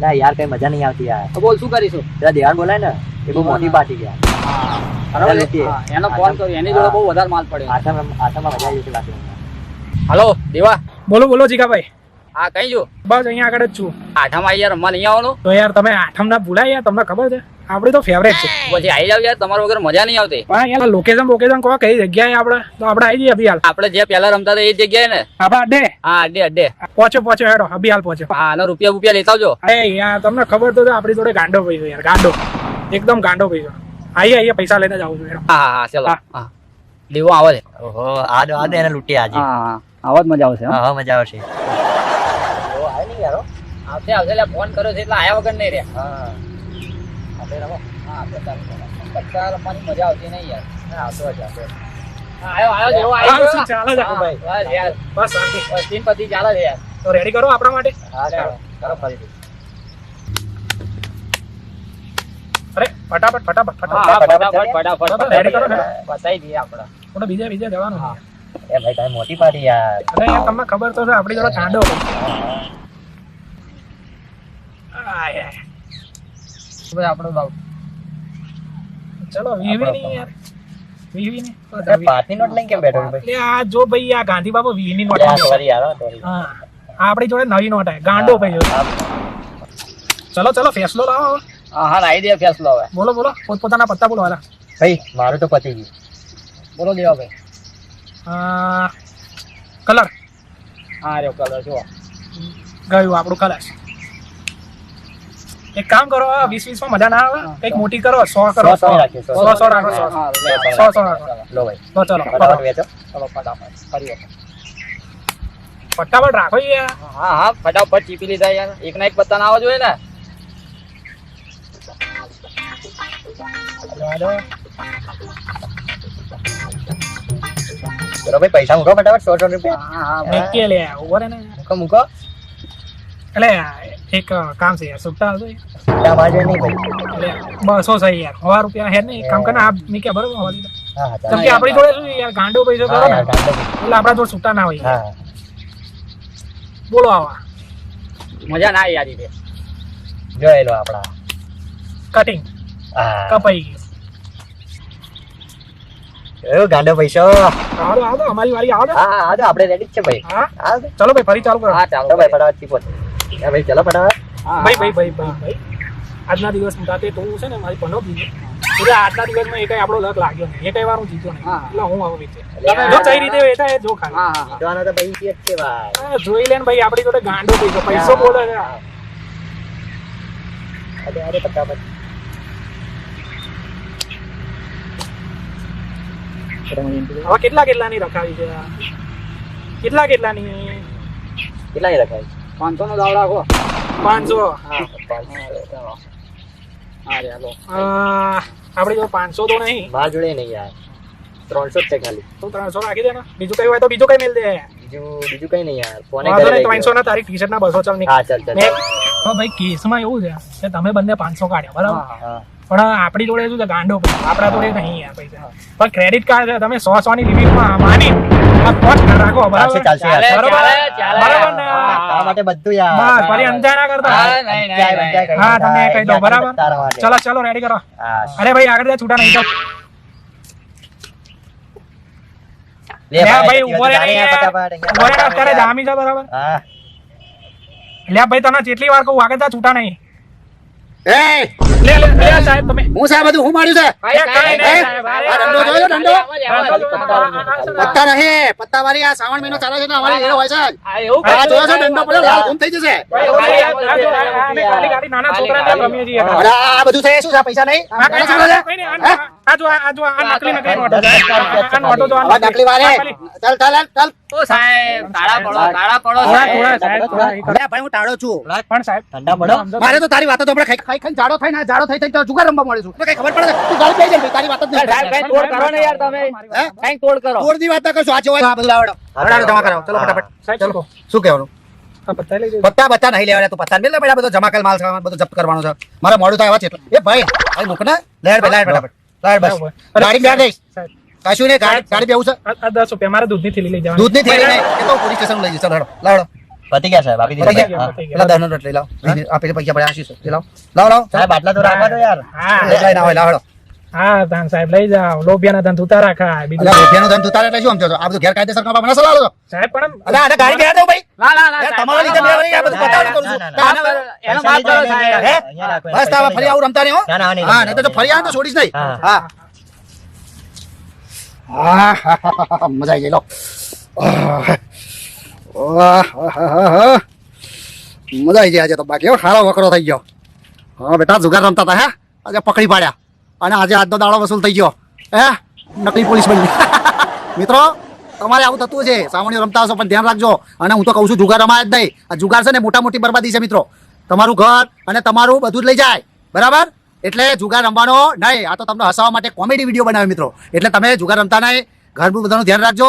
ના યાર કઈ મજા નહીં આવતી યાર. તો બોલ શું કરીશું? પેલા દેવાન બોલાય ને એ બહુ મોટી પાર્ટી ગયા એનો ફોન કર્યો. એની જોડે બહુ વધારે માલ પડ્યો. આઠમ આઠમમાં મજા આવી જતી બાકી હલો દેવા. બોલો બોલો જીગાભાઈ. હા કઈ જો? બસ અહીંયા આગળ જ છું. આઠમ આવી યાર રમવા નહીં આવવાનું? તો યાર તમે આઠમ ના ભૂલાય યાર તમને ખબર છે? આપણી તો ફેવરેટ છે. પછી આવી જાવ યાર તમારા વગર મજા નહીં આવતી. પણ યાર લોકેશન લોકેશન કહો કઈ જગ્યાએ આપણે? તો આપણે આવી જઈએ અભી હાલ. આપણે જે પહેલા રમતા હતા એ જગ્યાએ ને? આપણા અડે. હા અડે અડે. પહોંચો પહોંચો હેડો અભી હાલ પહોંચો. હા અને રૂપિયા રૂપિયા લેતા આવજો. અરે યાર તમને ખબર તો છે આપણી જોડે ગાંડો પૈસો યાર ગાંડો. એકદમ ગાંડો પૈસો આઈએ આઈએ પૈસા લઈને જાઉં છું હા હા ચલો. હા. લેવો આવે છે ઓહો આ દો આ દે એને લૂટી આજે. હા હા આવા જ મજા આવશે હા. હા મજા આવશે. આવશે આવશે એટલે ફોન કર્યો છે એટલે આયા વગર નહીં રે. હા. આપણે રમો. હા આપણે ચાલુ પત્તા રમવાની મજા આવતી નહીં યાર. હા, આવતો જ આવતો જ. હા, આયો આયો દેવો હા, આયો શું ચાલે છે હા, ભાઈ? બસ યાર. બસ શાંતિ. તીન પતિ ચાલે છે યાર. તો રેડી કરો આપણા માટે? હા ચાલો. કરો ફરીથી. અરે ફટાફટ ફટાફટ ફટાફટ ફટાફટ ફટાફટ. રેડી કરો બતાવી દઈએ આપણે થોડો બીજા બીજા જવાનું હા. એ ભાઈ તમે મોટી પાડી યાર. અરે યાર તમને ખબર તો છે આપણી જોડે ગાંડો આય, આય. ભાઈ આપણો ભાવ. ચલો વીવી નહીં યાર. વીવી નહીં પાર્ટી નોટ લઈને કેમ બેઠો ભાઈ? આ જો ભાઈ આ ગાંધી બાબુ વીની નોટ યાર, યાર, હા આપણી જોડે નવી નોટ હે ગાંડો ભાઈ ચલો ચલો ફેસલો લાવો હા હા લાવી દે ફેસલો હવે. બોલો બોલો પોતપોતાના પત્તા બોલો હાલા. ભાઈ મારું તો પતી ગયું. બોલો દેવા ભાઈ. કલર. હા કલર જો ગયું આપણું કલર. એક કામ કરો વીસ વીસમાં મજા ના આવે કંઈક મોટી કરો સો કરો. સો, સો રાખો સો. સો રાખો. લો ભાઈ. તો ચલો. ફટાફટ રાખો યાર. હા હા ફટાફટ ચીપી લીધા યાર. એક ના એક પત્તા ના આવવા જોઈએ ને. ચલો. ભાઈ પૈસા મૂકો ફટાફટ સો સો રૂપિયા. મૂકો મૂકો. એટલે એક કામ છે યાર સુટતા આવજો ત્યાં મારે નહીં ભાઈ. બસો છે યાર હવા રૂપિયા હે નહીં. કામ કામ કરે મી કે બરોબર હવા દીધા હા હા કેમ કે આપણી જોડે શું યાર ગાંડો પૈસો કરો ને એટલે આપણા જોડે છૂટા ના હોય. હા. બોલો આવા. મજા ના આવી આજે જોઈ લો આપણા. કટિંગ કપાઈ ગયું. એવો ગાંડો પૈસો આવો આવો અમારી વારી આવો. હા હા આપણે રેડી જ છે ભાઈ. હા? ચાલો ચલો ભાઈ ફરી ચાલુ કરો. હા ચાલો ભાઈ ફટાફટ ચીપો હા ભાઈ ચલો ફટાફટ. ભાઈ ભાઈ ભાઈ ભાઈ ભાઈ. આજના દિવસ રાતે તો હું છે ને મારી પનો પીધો એટલે આજના દિવસમાં એ કઈ આપણો લક લાગ્યો નહીં. એ કઈ વાર હું જીત્યો નહીં. એટલે હું આવું વેચે જો કઈ રીતે વેચા એ જો ખાલી હા હા જીતવાનો તો ભાઈ છે જ ભાઈ જોઈ લે ને ભાઈ આપણી જોડે ગાંડો પૈસો પૈસો બોલે છે. અરે અરે ફટાફટ. હવે કેટલા કેટલાની રખાવી છે? આ? કેટલા કેટલાની? કેટલાની રખાય પાંચસો નો દાવ રાખો. પાંચસો. આપણી જો પાંચસો તો નહીં. બા જોડે નહીં યાર. ત્રણસો જ છે ખાલી. તો ત્રણસો રાખી દે ને. બીજું કઈ હોય તો બીજું કઈ મેલ દે. બીજું બીજું કઈ નહીં યાર. ફોને ત્રણસો ના તારી ટી શર્ટ ના બસો ચાલ હા ચાલ ચાલ તો ભાઈ કેસમાં એવું છે કે તમે બંને પાંચસો કાઢ્યો બરાબર? હા, હા. પણ આપણી જોડે શું છે ગાંડો આપણા જોડે નહીં યાર પૈસા. પણ ક્રેડિટ કાર્ડ છે તમે સો સો ની રિવ્યુમાં માની. પાંચ રાખો બરોબર ચાલે, ચાલે. બરાબર ને તારા માટે બધું યાર. બસ ફરી અંજાય ના કરતા હા, નહીં, નહીં, તમે કહી દો બરાબર. ચલો ચલો રેડી કરો. અરે ભાઈ આગળ જા છૂટા નહીં તો. લે ભાઈ, ઊભો ઊભો અત્યારે જામી છે બરાબર. હા. લે ભાઈ તને જેટલી વાર કહું આગળ જા છૂટા નહીં. એ! લે લે લે સાહેબ તમે. હું સાહેબ બધું હું માર્યું છે? જોયો, પત્તા પત્તા વાળી આ શ્રાવણ મહિનો ચાલે છે અમારી ઘેર હોય છે. આ એવું આ કાંઈ જોયો છો નહીં, પડ્યો લાલ ગુમ થઈ જશે. ભાઈ, ભાઈ, આ- આ જો, આ- આ અમે ખાલી ખાલી નાના છોકરાને જેમ રમીએ છીએ. અરે આ બધું છે શું છે પૈસા નહીં? આ કઈ ચાલે છે? આ- આ જો, આ જો, આ નકલી નકલી નોટો છે. આ નોટો જો, આ નકલી વાળે. ચાલ ચાલ ચાલ ઓ સાહેબ કાળા પડો કાળા પડો સાહેબ. થોડા, સાહેબ, થોડા, એ કરો. અરે ભાઈ હું ટાળો છું. પણ સાહેબ ઠંડા પડો. મારે તો તારી વાતો તો આપણે ખાઈ ખાઈ ખાઈ જાડો થાય આ જાડો થઈ થઈ તો જુગાર રમવા મળીશું તો કઈ ખબર પડે? છે? તું ગાળી પી જાય તારી વાત જ નહીં. કઈ તોડ કરો ને યાર તમે. કઈ તોડ કરો. તોડની વાત કરશો આ જોવા આ બધું લાવડો લાવડો જમા કરાવો. ચલો ફટાફટ. ચલો. શું કહેવાનું? પત્તા લઈ બત્તા નહીં લેવાના તું પત્તા મેલ ને બધો જમા કર માલ સામાન બધું જપ્ત કરવાનો છે. મારા મોડું થાય એવા છે એ ભાઈ ભાઈ મૂક ને લેડ ભાઈ લેડ ફટાફટ. લેડ બસ. બરાબર. ગાડી બેઠ દઈશ. કશું નહીં ગાડી ગાડી બેવું છે. આ દસ રૂપિયા મારે દૂધની થેલી લઈ જવાની. દૂધની થેલી નહીં. એ તો પોલીસ સ્ટેશન લઈ જશે લડો લાવડો પતી ગયા સાહેબ આપી દીધા પેલા દહનો નોટ લાવ આ પેલા પૈસા પડ્યા આશીષ લાવ લાવ લાવ સાહેબ આટલા તો રાખવા દો યાર હા લઈ ના હોય લાવડો હા તાન સાહેબ લઈ જાઓ લોભિયાના ધન તુતા રાખા બીજું ધન તું તારે એટલે શું સમજો? આ બધું ગેરકાયદેસર કામ મને સલાહ લો સાહેબ પણ અલ્યા આને ગાડી બેહાડ દો ભાઈ ના ના ના તમારા લીધે મેં આ બધું બતાવવાનું કરું છું. ના, ના, ના, ના, એનો માફ કરો સાહેબ. હે? બસ તાવા ફરી આવું રમતા નહીં હો ના, ના, હા નહીં તો ફરી આવે તો છોડીશ નહીં હા. મજા આવી ગઈ લો આહ. મજા આવી જાય આજે તો બાકી હો, સારો વકરો થઈ ગયો. હા બેટા જુગાર રમતા હતા હે? આજે પકડી પાડ્યા. અને આજે આજનો દાડો વસૂલ થઈ ગયો. હે? નકલી પોલીસ બની મિત્રો તમારે આવું થતું છે સામાન્ય રમતા હશો પણ ધ્યાન રાખજો. અને હું તો કહું છું જુગાર રમાય જ નહીં. આ જુગાર છે ને મોટા મોટી બરબાદી છે મિત્રો. તમારું ઘર અને તમારું બધું જ લઈ જાય. બરાબર? એટલે જુગાર રમવાનો નહીં. આ તો તમને હસાવવા માટે કોમેડી વીડિયો બનાવે મિત્રો. એટલે તમે જુગાર રમતા નહીં. ઘરનું બધાનું ધ્યાન રાખજો.